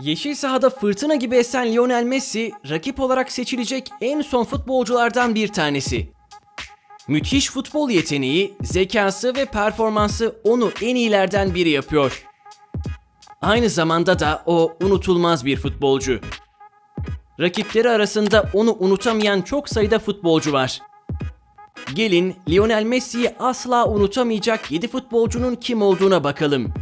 Yeşil sahada fırtına gibi esen Lionel Messi, rakip olarak seçilecek en son futbolculardan bir tanesi. Müthiş futbol yeteneği, zekası ve performansı onu en iyilerden biri yapıyor. Aynı zamanda da o unutulmaz bir futbolcu. Rakipleri arasında onu unutamayan çok sayıda futbolcu var. Gelin Lionel Messi'yi asla unutamayacak 7 futbolcunun kim olduğuna bakalım.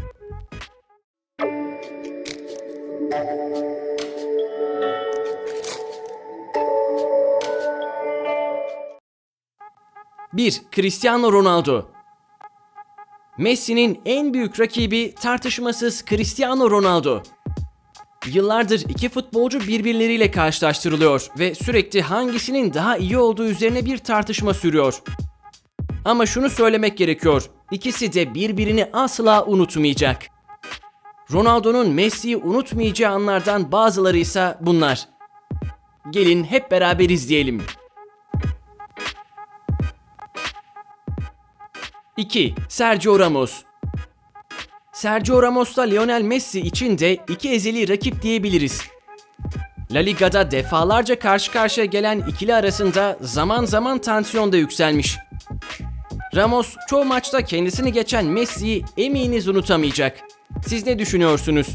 1. Cristiano Ronaldo Messi'nin en büyük rakibi tartışmasız Cristiano Ronaldo. Yıllardır iki futbolcu birbirleriyle karşılaştırılıyor ve sürekli hangisinin daha iyi olduğu üzerine bir tartışma sürüyor. Ama şunu söylemek gerekiyor. İkisi de birbirini asla unutmayacak. Ronaldo'nun Messi'yi unutmayacağı anlardan bazıları ise bunlar. Gelin hep beraber izleyelim. 2. Sergio Ramos Sergio Ramos'la Lionel Messi için de iki ezeli rakip diyebiliriz. La Liga'da defalarca karşı karşıya gelen ikili arasında zaman zaman tansiyon da yükselmiş. Ramos çoğu maçta kendisini geçen Messi'yi eminiz unutamayacak. Siz ne düşünüyorsunuz?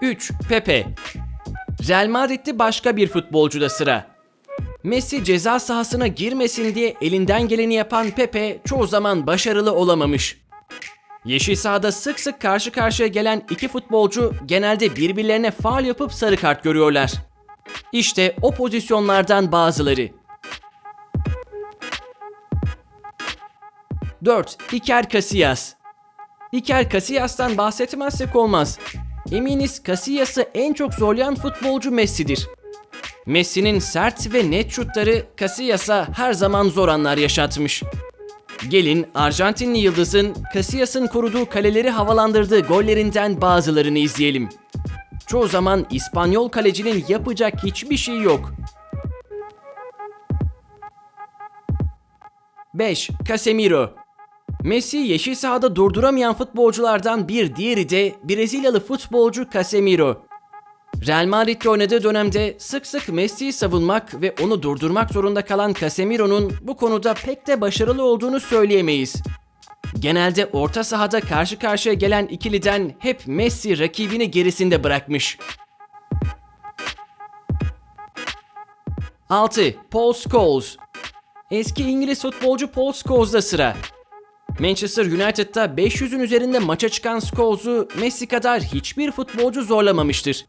3. Pepe Real Madrid'de başka bir futbolcuda sıra. Messi ceza sahasına girmesin diye elinden geleni yapan Pepe çoğu zaman başarılı olamamış. Yeşil sahada sık sık karşı karşıya gelen iki futbolcu genelde birbirlerine faal yapıp sarı kart görüyorlar. İşte o pozisyonlardan bazıları. 4. Iker Casillas Iker Casillas'tan bahsetmezsek olmaz. Eminiz Casillas'ı en çok zorlayan futbolcu Messi'dir. Messi'nin sert ve net şutları Casillas'a her zaman zor anlar yaşatmış. Gelin Arjantinli yıldızın Casillas'ın koruduğu kaleleri havalandırdığı gollerinden bazılarını izleyelim. Çoğu zaman İspanyol kalecinin yapacak hiçbir şey yok. 5. Casemiro Messi yeşil sahada durduramayan futbolculardan bir diğeri de Brezilyalı futbolcu Casemiro. Real Madrid'de oynadığı dönemde sık sık Messi'yi savunmak ve onu durdurmak zorunda kalan Casemiro'nun bu konuda pek de başarılı olduğunu söyleyemeyiz. Genelde orta sahada karşı karşıya gelen ikiliden hep Messi rakibini gerisinde bırakmış. 6. Paul Scholes Eski İngiliz futbolcu Paul Scholes'da sıra. Manchester United'da 500'ün üzerinde maça çıkan Scholes'u Messi kadar hiçbir futbolcu zorlamamıştır.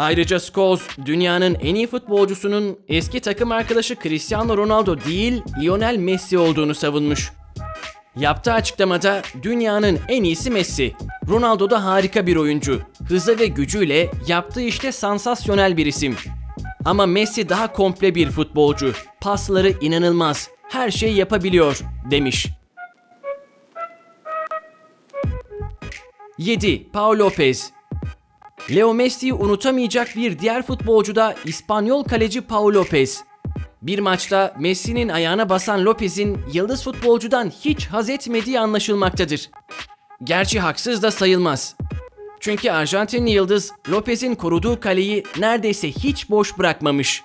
Ayrıca Scholes, dünyanın en iyi futbolcusunun eski takım arkadaşı Cristiano Ronaldo değil, Lionel Messi olduğunu savunmuş. Yaptığı açıklamada dünyanın en iyisi Messi. Ronaldo da harika bir oyuncu. Hızı ve gücüyle yaptığı işte sansasyonel bir isim. Ama Messi daha komple bir futbolcu. Pasları inanılmaz. Her şeyi yapabiliyor demiş. 7. Paul Lopez Leo Messi'yi unutamayacak bir diğer futbolcu da İspanyol kaleci Paul Lopez. Bir maçta Messi'nin ayağına basan Lopez'in yıldız futbolcudan hiç haz etmediği anlaşılmaktadır. Gerçi haksız da sayılmaz. Çünkü Arjantinli yıldız Lopez'in koruduğu kaleyi neredeyse hiç boş bırakmamış.